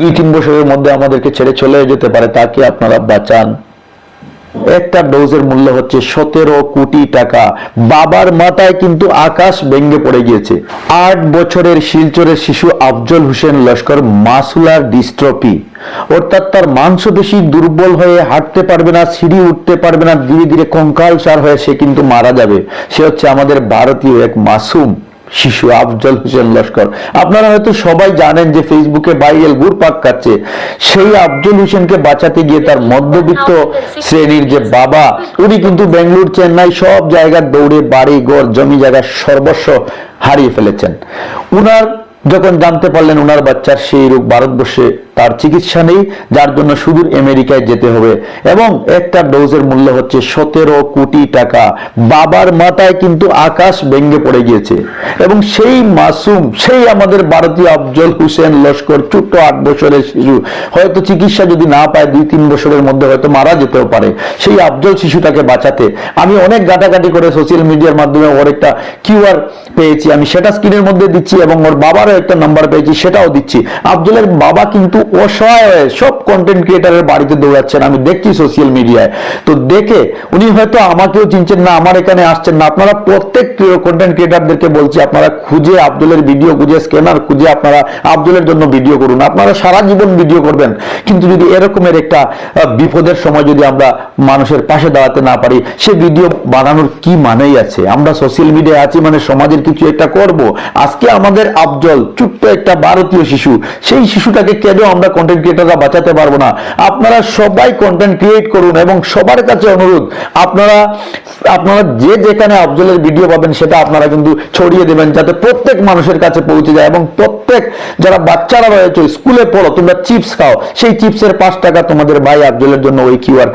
দুই, তিন বছরের মধ্যে আমাদেরকে ছেড়ে চলে যেতে পারে তাকে আপনারা বাঁচান? একটা ডোজের মূল্য হচ্ছে সতেরো কোটি টাকা। বাবার মাথায় কিন্তু আকাশ ভেঙে পড়ে গিয়েছে। আট বছরের শিলচরের শিশু আফজল হোসেন লস্কর মাসুলার ডিস্ট্রপি অর্থাৎ তার মাংসপেশি দুর্বল হয়ে হাঁটতে পারবে না, সিঁড়ি উঠতে পারবে না, ধীরে ধীরে কঙ্কাল সার হয়ে সে কিন্তু মারা যাবে। সে হচ্ছে আমাদের ভারতীয় এক মাসুম। শিশু আফজল হোসেন লস্কর। আপনারা হয়তো সবাই জানেন যে ফেসবুকে ভাইরাল ঘুরপাক খাচ্ছে। সেই আফজল হোসেনকে বাঁচাতে গিয়ে তার মধ্যবিত্ত শ্রেণির যে বাবা, উনি কিন্তু বেঙ্গলুর চেন্নাই সব জায়গার দৌড়ে বাড়ি, ঘর, জমি জায়গা সর্বস্ব হারিয়ে ফেলেছেন। উনার যখন জানতে পারলেন, উনার বাচ্চার সেই রোগ ভারতবর্ষে তার চিকিৎসা নেই, যার জন্য সুদূর আমেরিকায় যেতে হবে। এবং একটা ডোজের মূল্য হচ্ছে সতেরো কোটি টাকা। বাবার মাথায় কিন্তু আকাশ ভেঙে পড়ে গিয়েছে। এবং সেই মাসুম, সেই আমাদের ভারতীয় আফজল হোসেন লস্কর, ছোট্ট আট বছরের শিশু, হয়তো চিকিৎসা যদি না পায় দুই তিন বছরের মধ্যে হয়তো মারা যেতেও পারে। সেই আফজল শিশুটাকে বাঁচাতে। আমি অনেক গাটাগাটি করে সোশ্যাল মিডিয়ার মাধ্যমে ওর একটা কিউআর পেয়েছি। আমি সেটা স্ক্রিনের মধ্যে দিচ্ছি এবং ওর বাবারও একটা নাম্বার পেয়েছি, সেটাও দিচ্ছি। আফজলের বাবা কিন্তু অসহায় হয়ে সব কন্টেন্ট ক্রিয়েটারের বাড়িতে দৌড়াচ্ছেন। আমি দেখছি সোশ্যাল মিডিয়ায় তো দেখে উনি হয়তো আমাকেও চিনছেন না, আমার এখানে আসছেন না। আপনারা প্রত্যেক কন্টেন্ট ক্রিয়েটারদেরকে বলছি, আপনারা খুঁজে আব্দুলের ভিডিও খুঁজে স্ক্যানার খুঁজে আপনারা আব্দুলের জন্য ভিডিও করুন। আপনারা সারা জীবন ভিডিও করবেন। কিন্তু যদি এরকমের একটা বিপদের সময় যদি আমরা মানুষের পাশে দাঁড়াতে না পারি, সে ভিডিও বানানোর কি মানেই আছে? আমরা সোশ্যাল মিডিয়ায় আছি মানে সমাজের কিছু একটা করব। আজকে আমাদের আফজল, ছোট্ট একটা ভারতীয় শিশু, সেই শিশুটাকে কেন আমরা কন্টেন্ট ক্রিয়েটাররা বাঁচাতে পারব না। আপনারা সবাই কন্টেন্ট ক্রিয়েট করুন এবং সবার কাছে অনুরোধ, আপনারা আপনারা যে যেখানে আফজলের ভিডিও পাবেন সেটা আপনারা কিন্তু ছড়িয়ে দেবেন যাতে প্রত্যেক মানুষের কাছে পৌঁছে যায় এবং প্রত্যেক যারা বাচ্চারা রয়েছে স্কুলে পড়ো, তোমরা চিপস খাও, সেই চিপসের পাঁচ টাকা তোমাদের ভাই আফজলের জন্য ওই কিউআর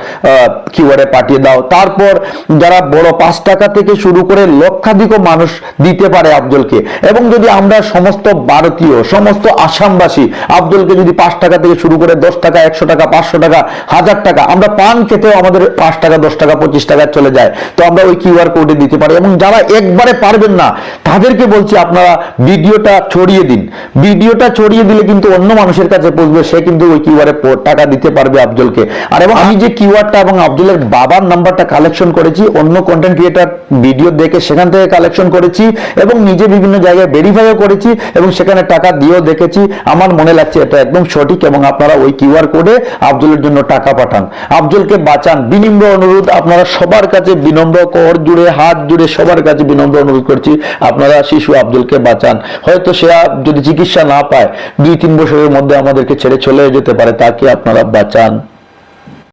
কিউআরে পাঠিয়ে দাও। তারপর যারা বড়, পাঁচ টাকা থেকে শুরু করে লক্ষাধিক মানুষ দিতে পারে আফজলকে। এবং যদি আমরা সমস্ত ভারতীয়, সমস্ত আসামবাসী আফজলকে যদি পাঁচ টাকা থেকে শুরু করে দশ টাকা, একশো টাকা, পাঁচশো টাকা, হাজার টাকা। আমরা পান খেতেও আমাদের পাঁচ টাকা, দশ টাকা, পঁচিশ টাকা চলে যায়। তো আমরা ওই কিউআর কোডে দিতে পারি। এবং যারা একবারে পারবেন না, তাদেরকে বলছি আপনারা ভিডিওটা ছড়িয়ে দিন। ভিডিওটা ছড়িয়ে দিলে কিন্তু অন্য মানুষের কাছে পৌঁছবে, সে কিন্তু ওই কিউআরে টাকা দিতে পারবে আফজলকে। আর এবং আমি যে কিউআরটা এবং আফজলের বাবার নাম্বারটা কালেকশন করেছি, অন্য কন্টেন্ট ক্রিয়েটার ভিডিও দেখে সেখান থেকে কালেকশন করেছি এবং নিজে বিভিন্ন জায়গায় ভেরিফাইও করেছি এবং সেখানে টাকা দিয়েও দেখেছি। আমার মনে লাগছে এটা একদম সঠিক এবং আপনারা ওই কিউআর কোডে আফজলের জন্য টাকা পাঠান। আফজলকে বাঁচান। বিনিম্র অনুরোধ, আপনারা সবার কাছে বিনম্র কর জুড়ে, হাত জুড়ে সবার কাছে বিনম্র অনুরোধ করছি, আপনারা শিশু আব্দুলকে বাঁচান। হয়তো সে যদি চিকিৎসা না পায় দুই তিন বছরের মধ্যে আমাদেরকে ছেড়ে চলে যেতে পারে, তাকে আপনারা বাঁচান।